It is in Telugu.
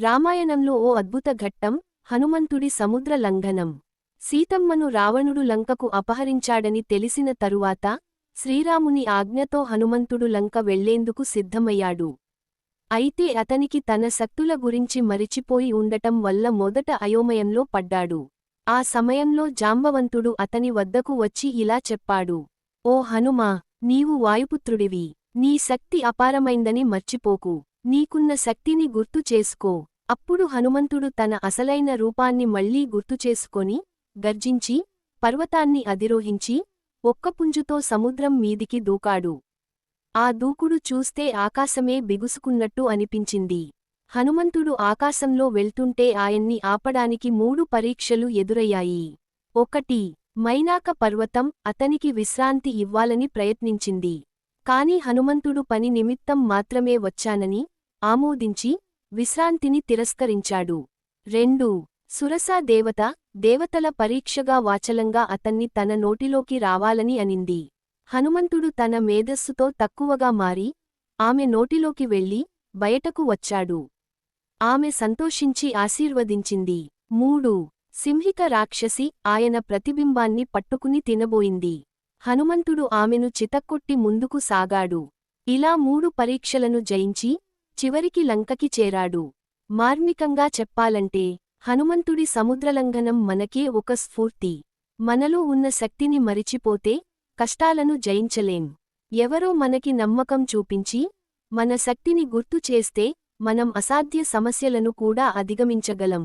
రామాయణంలో ఓ అద్భుత ఘట్టం హనుమంతుడి సముద్ర లంఘనం. సీతమ్మను రావణుడు లంకకు అపహరించాడని తెలిసిన తరువాత శ్రీరాముని ఆజ్ఞతో హనుమంతుడు లంక వెళ్ళేందుకు సిద్ధమయ్యాడు. అయితే అతనికి తన శక్తుల గురించి మరిచిపోయి ఉండటం వల్ల మొదట అయోమయంలో పడ్డాడు. ఆ సమయంలో జాంబవంతుడు అతని వద్దకు వచ్చి ఇలా చెప్పాడు. ఓ హనుమా నీవు వాయుపుత్రుడివి. నీ శక్తి అపారమైందని మర్చిపోకు. నీకున్న శక్తిని గుర్తు చేసుకో. అప్పుడు హనుమంతుడు తన అసలైన రూపాన్ని మళ్ళీ గుర్తుచేసుకొని గర్జించి పర్వతాన్ని అధిరోహించి ఒక్కపుంజుతో సముద్రం మీదికి దూకాడు. ఆ దూకుడు చూస్తే ఆకాశమే బిగుసుకున్నట్టు అనిపించింది. హనుమంతుడు ఆకాశంలో వెళ్తుంటే ఆయన్ని ఆపడానికి మూడు పరీక్షలు ఎదురయ్యాయి. ఒకటి మైనాక పర్వతం అతనికి విశ్రాంతి ఇవ్వాలని ప్రయత్నించింది. కాని హనుమంతుడు పని నిమిత్తం మాత్రమే వచ్చానని ఆమోదించి విశ్రాంతిని తిరస్కరించాడు. రెండు. సురసా దేవత దేవతల పరీక్షగా వాచలంగా అతన్ని తన నోటిలోకి రావాలని అనింది. హనుమంతుడు తన మేధస్సుతో తక్కువగా మారి ఆమె నోటిలోకి వెళ్ళి బయటకు వచ్చాడు. ఆమె సంతోషించి ఆశీర్వదించింది. మూడు. సింహిక రాక్షసి ఆయన ప్రతిబింబాన్ని పట్టుకుని తినబోయింది. హనుమంతుడు ఆమెను చితక్కొట్టి ముందుకు సాగాడు. ఇలా మూడు పరీక్షలను జయించి చివరికి లంకకి చేరాడు. మార్మికంగా చెప్పాలంటే హనుమంతుడి సముద్రలంఘనం మనకే ఒక స్ఫూర్తి. మనలో ఉన్న శక్తిని మరిచిపోతే కష్టాలను జయించలేం. ఎవరో మనకి నమ్మకం చూపించి మన శక్తిని గుర్తు చేస్తే మనం అసాధ్య సమస్యలను కూడా అధిగమించగలం.